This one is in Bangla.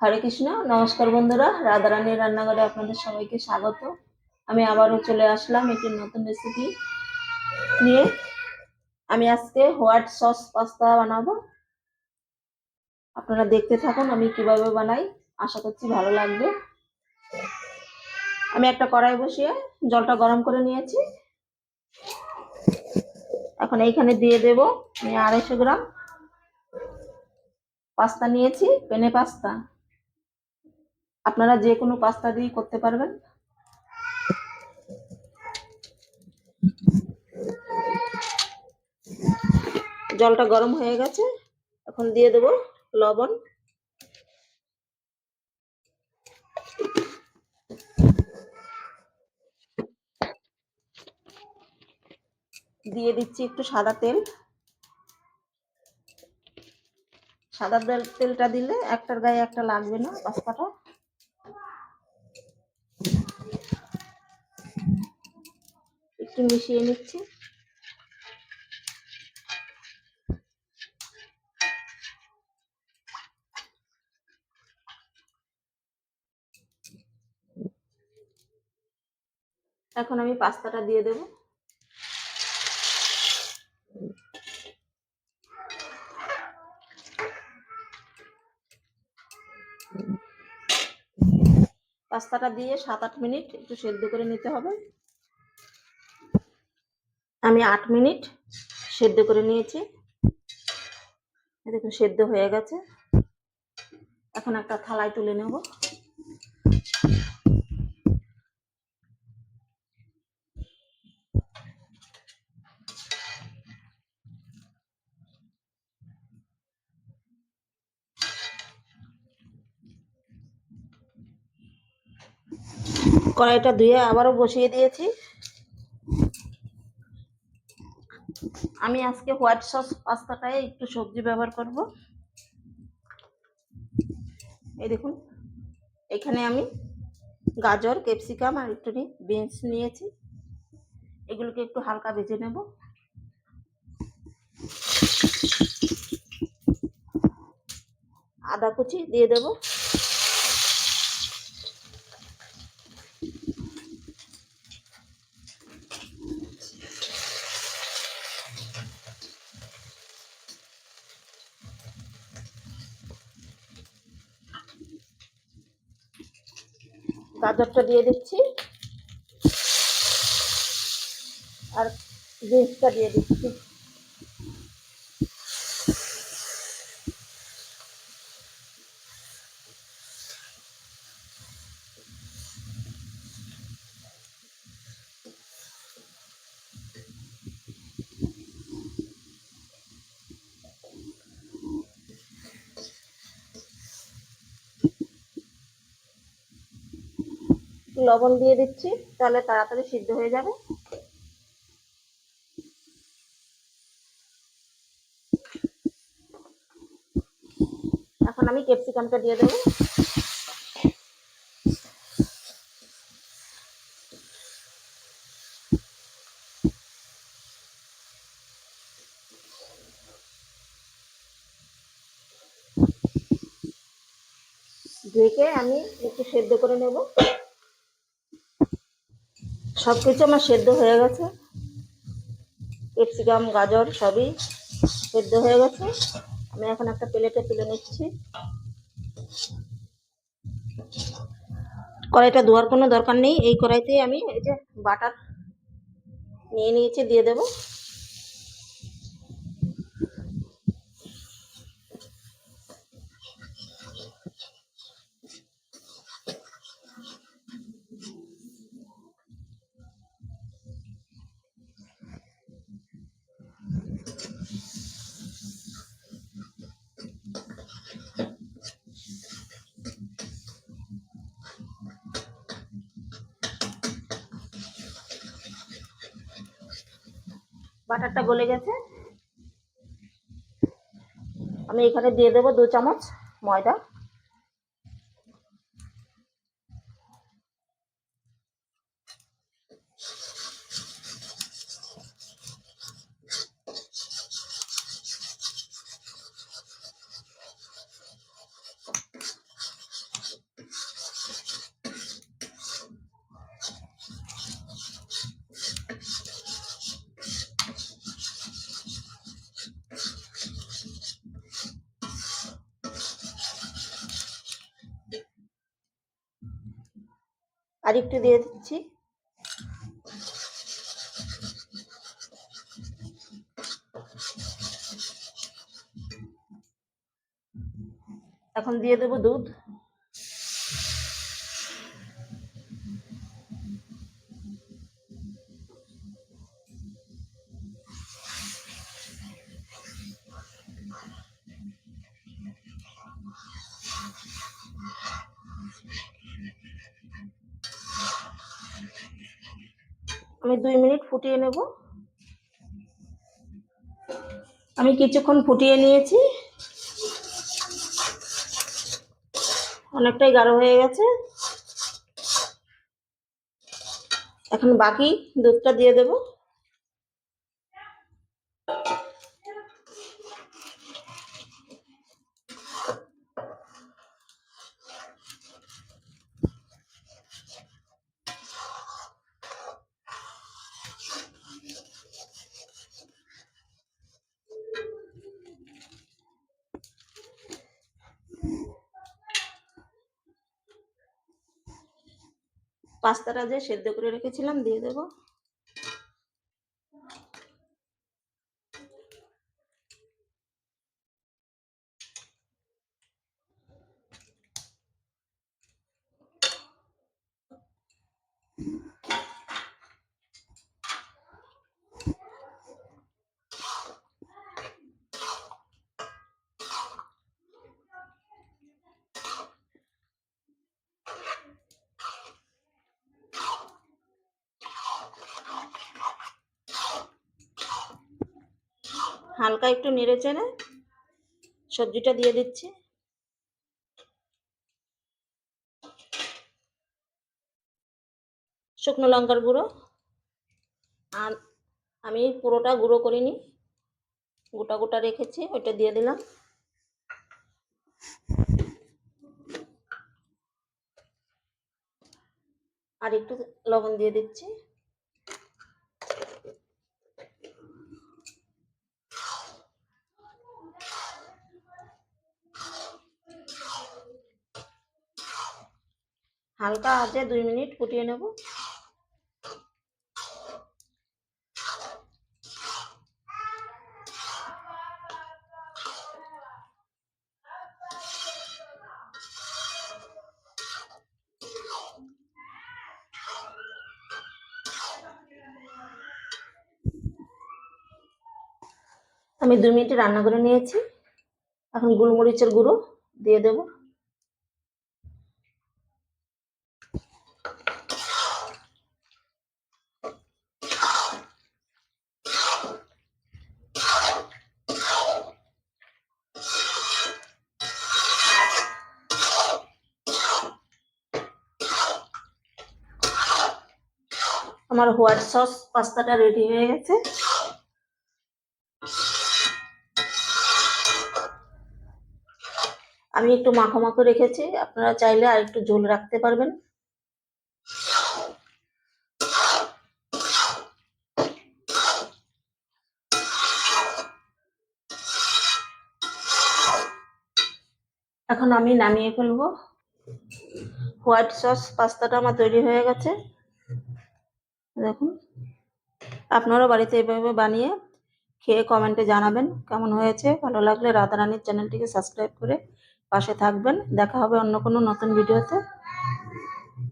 হরে কৃষ্ণ, নমস্কার বন্ধুরা। রাধারানীর রান্নাঘরে আপনাদের সবাইকে স্বাগত। আমি আবারও চলে আসলাম একটি নতুন রেসিপি নিয়ে। আমি আজকে হোয়াইট সস পাস্তা বানাবো। আপনারা দেখতে থাকুন আমি কীভাবে বানাই। আশা করছি ভালো লাগবে। আমি একটা কড়াই বসিয়ে জলটা গরম করে নিয়েছি। এখন এইখানে দিয়ে দেব, আমি আড়াইশো গ্রাম পাস্তা নিয়েছি, পেনে পাস্তা আপনারা যে কোনো পাস্তা দিয়ে করতে পারবেন। জলটা গরম হয়ে গেছে। এখন দিয়ে দেব লবণ। দিয়ে দিচ্ছি একটু সাদা তেল। সাদা তেল তেলটা দিলে একটার গায়ে একটা লাগবে না পাস্তাটা। একটু মিশিয়ে নিচ্ছি। এখন আমি পাস্তাটা দিয়ে দেবো। পাস্তাটা দিয়ে সাত আট মিনিট একটু সেদ্ধ করে নিতে হবে। আমি আট মিনিট সেদ্ধ করে নিয়েছি। দেখুন, সেদ্ধ হয়ে গেছে। এখন একটা থালায় তুলে নেব। কড়াইটা ধুয়ে আবারও বসিয়ে দিয়েছি। আমি আজকে হোয়াইট সস পাস্তাটায় একটু সবজি ব্যবহার করব। এই দেখুন, এখানে আমি গাজর, ক্যাপসিকাম আর একটু বিনস নিয়েছি। এগুলোকে একটু হালকা ভেজে নেব। আদা কুচি দিয়ে দেব। গাজরটা দিয়ে দিচ্ছি। আর বিনসটা দিয়ে দিচ্ছি। একটু লবণ দিয়ে দিচ্ছি, তাহলে তাড়াতাড়ি সিদ্ধ হয়ে যাবে। এখন আমি ক্যাপসিকামটা দিয়ে দেবো। ঢেকে আমি একটু সেদ্ধ করে নেব। সব কিছু আমার সেদ্ধ হয়ে গেছে। ক্যাপসিকাম, গাজর সবই সেদ্ধ হয়ে গেছে। আমি এখন একটা প্লেটে তুলে নিচ্ছি। কড়াইটা ধোয়ার কোনো দরকার নেই। এই কড়াইতেই আমি এই যে বাটার নিয়ে নিয়েছি, দিয়ে দেব। বাটারটা গলে গেছে। আমি এখানে দিয়ে দেবো দু চামচ ময়দা। আর একটু দিয়ে দিচ্ছি। এখন দিয়ে দেবো দুধ। আমি দুই মিনিট ফুটিয়ে নেব। আমি কিছুক্ষণ ফুটিয়ে নিয়েছি। অনেকটাই গাঢ় হয়ে গেছে। এখন বাকি দুধটা দিয়ে দেব। পাস্তাটা যে সেদ্ধ করে রেখেছিলাম দিয়ে দেব। হালকা একটু নেড়ে চেড়ে সবজিটা দিয়ে দিচ্ছি। শুকনো লঙ্কার গুঁড়ো। আর আমি পুরোটা গুঁড়ো করিনি, গোটা গোটা রেখেছি, ওইটা দিয়ে দিলাম। আর একটু লবণ দিয়ে দিচ্ছি। হালকা আছে, দুই মিনিট ফুটিয়ে নেব। আমি দুই মিনিট রান্না করে নিয়েছি। এখন গোলমরিচের গুঁড়ো দিয়ে দেবো। আমার হোয়াইট সস পাস্তাটা রেডি হয়ে গেছে। আমি একটু মাখো মাখো রেখেছি, আপনারা চাইলে আর একটু ঝোল রাখতে পারবেন। এখন আমি নামিয়ে ফেলব। হোয়াইট সস পাস্তাটা আমার তৈরি হয়ে গেছে। দেখুন। আপনারাও বাড়িতে এভাবে বানিয়ে খেয়ে কমেন্টে জানাবেন কেমন হয়েছে। ভালো লাগলে রাধারানীর চ্যানেলটিকে সাবস্ক্রাইব করে পাশে থাকবেন। দেখা হবে অন্য কোনো নতুন ভিডিওতে